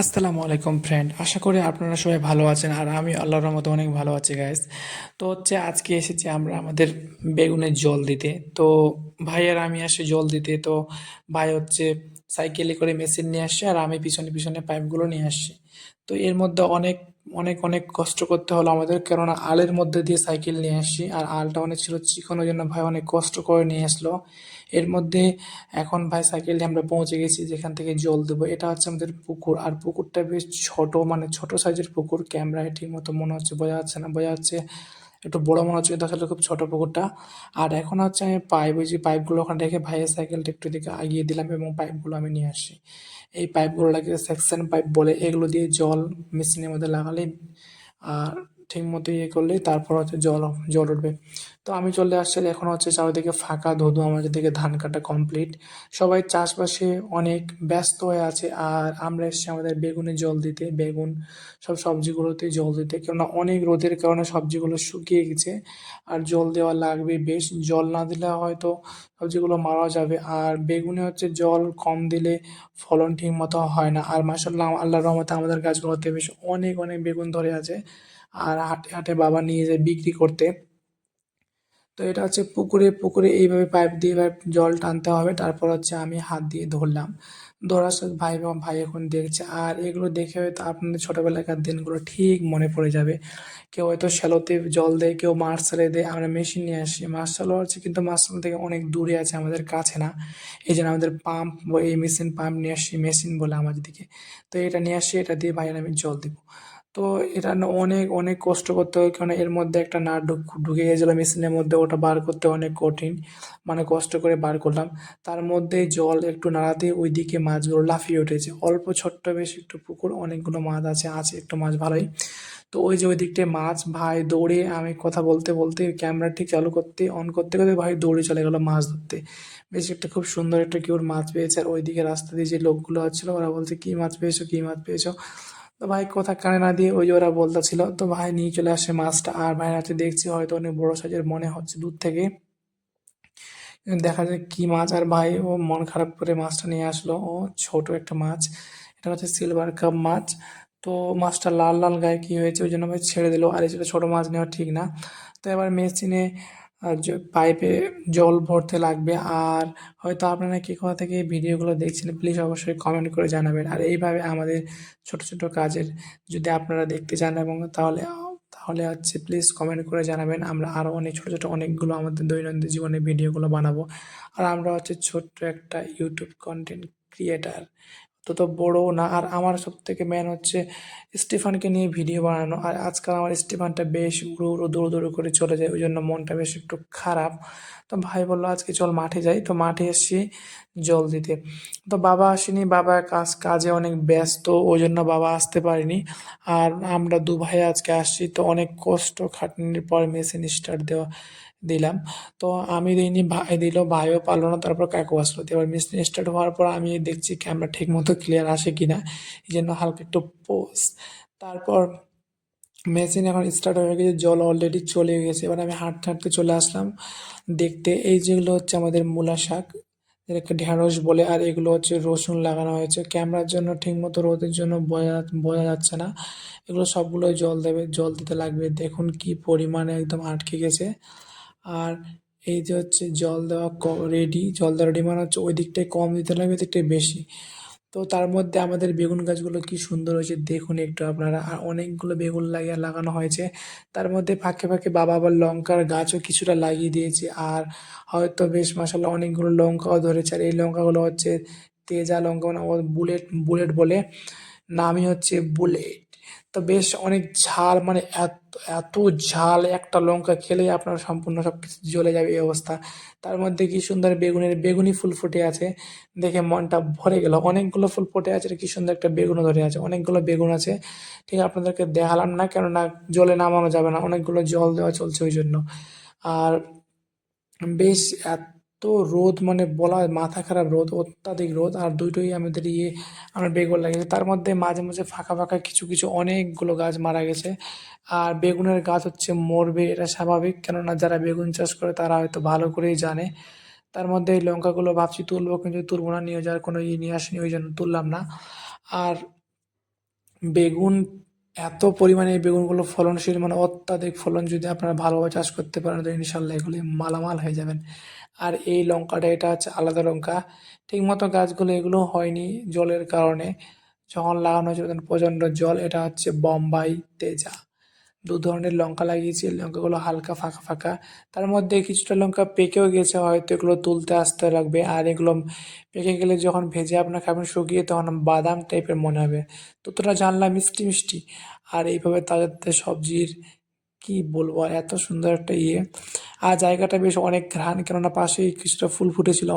আসসালামু আলাইকুম ফ্রেন্ড আশা করি আপনারা সবাই ভালো আছেন আর আমি আল্লাহর রহমতে অনেক ভালো আছি গাইস তো হচ্ছে আজকে এসেছি আমরা আমাদের বেগুনের জল দিতে। তো ভাই আর আমি আসি জল দিতে। তো ভাই হচ্ছে সাইকেলে করে মেশিন নিয়ে আসছে আর আমি পিছনে পিছনে পাইপগুলো নিয়ে আসছি। তো এর মধ্যে অনেক অনেক অনেক কষ্ট করতে হলো আমাদের। কেননা আলের মধ্যে দিয়ে সাইকেল নিয়ে আসি, আর আলটা অনেক ছিল চিকন, ওই জন্য ভাই অনেক কষ্ট করে নিয়ে আসলো। এর মধ্যে এখন ভাই সাইকেল নিয়ে আমরা পৌঁছে গেছি, যেখান থেকে জল দেবো। এটা হচ্ছে আমাদের পুকুর, আর পুকুরটা বেশ ছোট মানে ছোট সাইজের পুকুর। ক্যামেরায় ঠিক মতো মনে হচ্ছে, বোঝা যাচ্ছে না। বোঝা যাচ্ছে একটু বড় মনে হচ্ছে কিন্তু খুব ছোট পুকুরটা। আর এখন হচ্ছে আমি পাইপ ওই যে পাইপগুলো ওখানে রেখে ভাইয়ের সাইকেলটা একটু দিকে আগিয়ে দিলাম এবং পাইপগুলো আমি নিয়ে আসি এই পাইপগুলো লাগে সেকশন পাইপ বলে এগুলো দিয়ে জল মেশিনের মধ্যে লাগালে আর ঠিক মতো ইয়ে করলেই তারপর হচ্ছে জল জল উঠবে। তো আমি চলে আসছি, এখন হচ্ছে চারিদিকে ফাঁকা ধুধু, আমাদের দিকে ধান কাটা কমপ্লিট সবাই চাষবাসে অনেক ব্যস্ত হয়ে আছে, আর আমরা এসেছি আমাদের বেগুনে জল দিতে। বেগুন সব সবজিগুলোতে জল দিতে, কেননা অনেক রোদের কারণে সবজিগুলো শুকিয়ে গেছে। আর জল দেওয়া লাগবে বেশ, জল না দিলে হয়তো সবজিগুলো মারা যাবে। আর বেগুনে হচ্ছে জল কম দিলে ফলন ঠিক মতো হয় না। আর মাসাল্লাহ আল্লাহর রহমতে আমাদের গাছগুলোতে বেশ অনেক অনেক বেগুন ধরে আছে। আর হাটে হাটে বাবা নিয়ে যায় বিক্রি করতে। তো এটা হচ্ছে পুকুরে পুকুরে এইভাবে পাইপ দিয়ে এবার জল টানতে হবে। তারপর হচ্ছে আমি হাত দিয়ে ধরলাম। ধরার সাথে ভাই ভাই এখন দেখছে। আর এগুলো দেখে হয়তো আপনাদের ছোটোবেলাকার দিনগুলো ঠিক মনে পড়ে যাবে। কেউ হয়তো শ্যালোতে জল দেয়, কেউ মার্শালে দেয়। আমরা মেশিন নিয়ে আসি। মার্শালও আছে কিন্তু মার্শাল থেকে অনেক দূরে আছে, আমাদের কাছে না। এই জন্য আমাদের পাম্প এই মেশিন, পাম্প নিয়ে আসি, মেশিন বলে আমাদের দিকে। তো এটা নিয়ে আসি, এটা দিয়ে ভাইয়ের আমি জল দেবো। তো এটা অনেক অনেক কষ্ট করতে হয়। কারণ এর মধ্যে একটা নাট ঢুকে গেছিল মেশিনের মধ্যে, ওটা বার করতে অনেক কঠিন। মানে কষ্ট করে বার করলাম। তার মধ্যে জল একটু নাড়াতে ওই দিকে মাছগুলো লাফিয়ে উঠেছে। অল্প ছোট্ট বেশ একটু পুকুর, অনেকগুলো মাছ আছে আছে একটু মাছ ভালোই। তো ওই যে ওই দিকটায় মাছ, ভাই দৌড়ে আমি কথা বলতে বলতে ক্যামেরা ঠিক চালু করতে অন করতে করতে ভাই দৌড়ে চলে গেলো মাছ ধরতে। বেশ একটা খুব সুন্দর একটা কিউর মাছ পেয়েছে। আর ওইদিকে রাস্তা দিয়ে যে লোকগুলো আসছিল, ওরা বলছে, কী মাছ পেয়েছ? কী মাছ পেয়েছ? তো ভাই কথা কানে না দিয়ে ওই ওরা বলতেছিল, তো ভাই নিয়ে চলে আসে মাছটা। আর ভাই হাতে দেখছি হয়তো অনেক বড় সাইজের মনে হচ্ছে দূর থেকে। দেখা যায় কি মাছ। আর ভাই ও মন খারাপ করে মাছটা নিয়ে আসলো। ও ছোট একটা মাছ। এটা হচ্ছে সিলভার কাপ মাছ। তো মাছটা লাল লাল গায়ে কি হয়েছে ওই জন্য ভাই ছেড়ে দিলো। আর এটা ছোট মাছ নেওয়া ঠিক না। তো এবার মেশিনে পাইপে জল ভরতে লাগবে। আর হয়তো আপনারা কী কোথা থেকে ভিডিওগুলো দেখছেন প্লিজ অবশ্যই কমেন্ট করে জানাবেন। আর এইভাবে আমাদের ছোট ছোট কাজের যদি আপনারা দেখতে চান এবং তাহলে তাহলে হচ্ছে প্লিজ কমেন্ট করে জানাবেন। আমরা আরও অনেক ছোটো ছোটো অনেকগুলো আমাদের দৈনন্দিন জীবনে ভিডিওগুলো বানাবো। আর আমরা হচ্ছে ছোট্ট একটা ইউটিউব কন্টেন্ট ক্রিয়েটার তত বড় না। আর আমার সব থেকে মেন হচ্ছে স্টিফানকে নিয়ে ভিডিও বানানো। আর আজকাল আমার স্টিফানটা বেশ উড়ো উড়ো, দৌড়ো দৌড়ো করে চলে যায়। ওই জন্য মনটা বেশ একটু খারাপ। তো ভাই বলল, আজকে চল মাঠে যাই। তো মাঠে এসছি জল দিতে। তো বাবা আসেনি। বাবা কাজ, কাজে অনেক ব্যস্ত। ওই জন্য বাবা আসতে পারেনি। আর আমরা দু ভাই আজকে আসছি। তো অনেক কষ্ট, খাটনির পর মেশিন স্টার্ট দেওয়া। দিলাম। তো আমি দিইনি ভাই দিল ভাইও পারল না, তারপর কাকু আসলো। এবার মেশিন স্টার্ট হওয়ার পর আমি দেখছি ক্যামেরা ঠিক মতো ক্লিয়ার আসে কি না এই জন্য হালকা একটু পোজ তারপর মেশিন এখন স্টার্ট হয়ে গেছে, জল অলরেডি চলে গেছে। এবার আমি হাঁটতে হাঁটতে চলে আসলাম। দেখতে এই যেগুলো হচ্ছে আমাদের মূলা শাক যেটাকে ঢ্যাঁড়স বলে, আর এগুলো হচ্ছে রসুন লাগানো হয়েছে। ক্যামেরার জন্য ঠিকমতো রোদের জন্য বোঝা বোঝা যাচ্ছে না। এগুলো সবগুলোই জল দেবে জল দিতে লাগবে। দেখুন কি পরিমাণে একদম আটকে গেছে। আর এই যে হচ্ছে জল দেওয়া রেডি জল দেওয়া রেডি মানে হচ্ছে ওই দিকটায় কম দিতে লাগবে, ওই দিকটায় বেশি। তো তার মধ্যে আমাদের বেগুন গাছগুলো কি সুন্দর হয়েছে দেখুন একটু আপনারা। আর অনেকগুলো বেগুন লাগিয়ে লাগানো হয়েছে। তার মধ্যে ফাঁকে ফাঁকে বাবা আবার লঙ্কার গাছও কিছুটা লাগিয়ে দিয়েছে। আর হয়তো বেশ মাসাল্লাহ অনেকগুলো লঙ্কাও ধরেছে। আর এই লঙ্কাগুলো হচ্ছে তেজা লঙ্কা মানে বুলেট বুলেট বলে নামই হচ্ছে বুলেট। তো বেশ অনেক ঝাল মানে এত এত ঝাল, একটা লঙ্কা খেলেই আপনার সম্পূর্ণ সব কিছু জ্বলে যাবে এই অবস্থা। তার মধ্যে কি সুন্দর বেগুনের, বেগুনি ফুল ফুটে আছে। দেখে মনটা ভরে গেল। অনেকগুলো ফুল ফুটে আছে, কি সুন্দর একটা বেগুনও ধরে আছে। অনেকগুলো বেগুন আছে। ঠিক আপনাদেরকে দেখালাম না, কেননা জলে নামানো যাবে না। অনেকগুলো জল দেওয়া চলছে ওই জন্য। আর বেশ এত তো রোদ মানে বলা মাথা খারাপ রোদ, অত্যাধিক রোদ, আর দুটোই আমাদের ইয়ে আমার বেগুন লাগিয়েছে। তার মধ্যে মাঝে মাঝে ফাঁকা ফাঁকা কিছু কিছু অনেকগুলো গাছ মারা গেছে। আর বেগুনের গাছ হচ্ছে মরবে, এটা স্বাভাবিক। কেননা যারা বেগুন চাষ করে, তারা হয়তো ভালো করেই জানে। তার মধ্যে এই লঙ্কাগুলো ভাবছি তুলবো, কিন্তু তুলবো না, নিয়ে যাওয়ার কোনো ইয়ে নিয়ে আসেনি, ওই জন্য তুললাম না। আর বেগুন এত পরিমাণে এই বেগুনগুলো ফলনশীল মানে অত্যাধিক ফলন যদি আপনারা ভালোভাবে চাষ করতে পারেন, তো ইনশাল্লাহ এগুলি মালামাল হয়ে যাবেন। আর এই লঙ্কাটা, এটা হচ্ছে আলাদা লঙ্কা। ঠিকমতো গাছগুলো এগুলো হয়নি জলের কারণে। যখন লাগানো হয়েছে তখন প্রচণ্ড জল, এটা হচ্ছে বম্বাই তেজা। দু ধরনের লঙ্কা লাগিয়েছি, লঙ্কাগুলো হালকা ফাঁকা ফাঁকা। তার মধ্যে কিছুটা লঙ্কা পেকেও গেছে হয়তো, এগুলো তুলতে আসতে লাগবে। আর এগুলো পেকে গেলে যখন ভেজে আপনার খাবেন শুকিয়ে, তখন বাদাম টাইপের মনে হবে। ততটা জানলাম মিষ্টি মিষ্টি। আর এইভাবে তাজা সবজির কি বলব আর এত সুন্দর একটা ইয়ে। আর জায়গাটা বেশ অনেক ঘ্রাণ, কেননা পাশেই কিছুটা ফুল ফুটেছিল।